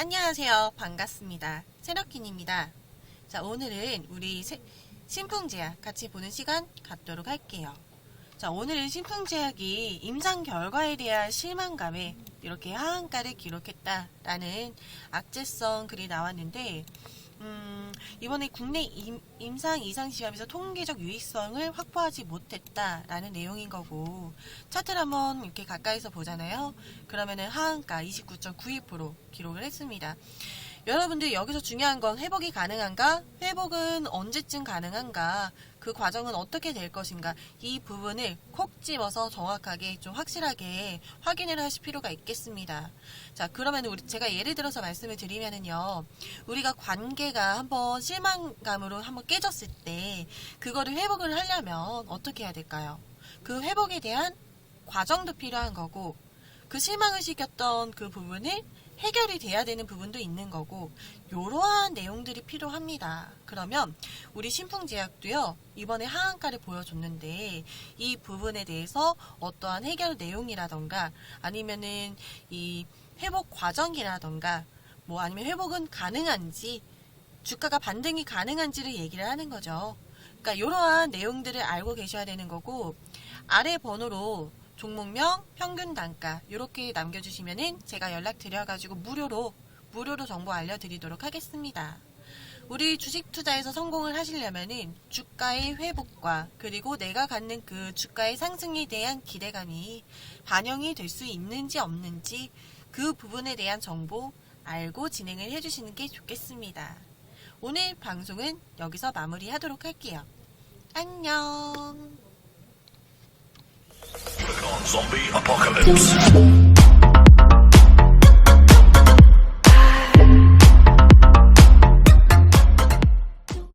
안녕하세요. 반갑습니다. 세너킨입니다. 자, 오늘은 우리 세- 신풍제약 같이 보는 시간 갖도록 할게요. 자, 오늘은 신풍제약이 임상 결과에 대한 실망감에 이렇게 하한가를 기록했다라는 악재성 글이 나왔는데, 음, 이번에 국내 임, 임상 이상 시험에서 통계적 유익성을 확보하지 못했다라는 내용인 거고, 차트를 한번 이렇게 가까이서 보잖아요. 그러면은 하한가 29.92% 기록을 했습니다. 여러분들 여기서 중요한 건 회복이 가능한가? 회복은 언제쯤 가능한가? 그 과정은 어떻게 될 것인가? 이 부분을 콕 집어서 정확하게 좀 확실하게 확인을 하실 필요가 있겠습니다. 자, 그러면 우리 제가 예를 들어서 말씀을 드리면은요. 우리가 관계가 한번 실망감으로 한번 깨졌을 때 그거를 회복을 하려면 어떻게 해야 될까요? 그 회복에 대한 과정도 필요한 거고 그 실망을 시켰던 그 부분을 해결이 돼야 되는 부분도 있는 거고 이러한 내용들이 필요합니다. 그러면 우리 신풍제약도요 이번에 하한가를 보여줬는데 이 부분에 대해서 어떠한 해결 내용이라던가 아니면은 이 회복 과정이라던가 뭐 아니면 회복은 가능한지 주가가 반등이 가능한지를 얘기를 하는 거죠. 그러니까 이러한 내용들을 알고 계셔야 되는 거고 아래 번호로 종목명, 평균 단가 이렇게 남겨주시면은 제가 연락 드려가지고 무료로 무료로 정보 알려드리도록 하겠습니다. 우리 주식 투자에서 성공을 하시려면은 주가의 회복과 그리고 내가 갖는 그 주가의 상승에 대한 기대감이 반영이 될 수 있는지 없는지 그 부분에 대한 정보 알고 진행을 해주시는 게 좋겠습니다. 오늘 방송은 여기서 마무리하도록 할게요. 안녕. Zombie Apocalypse.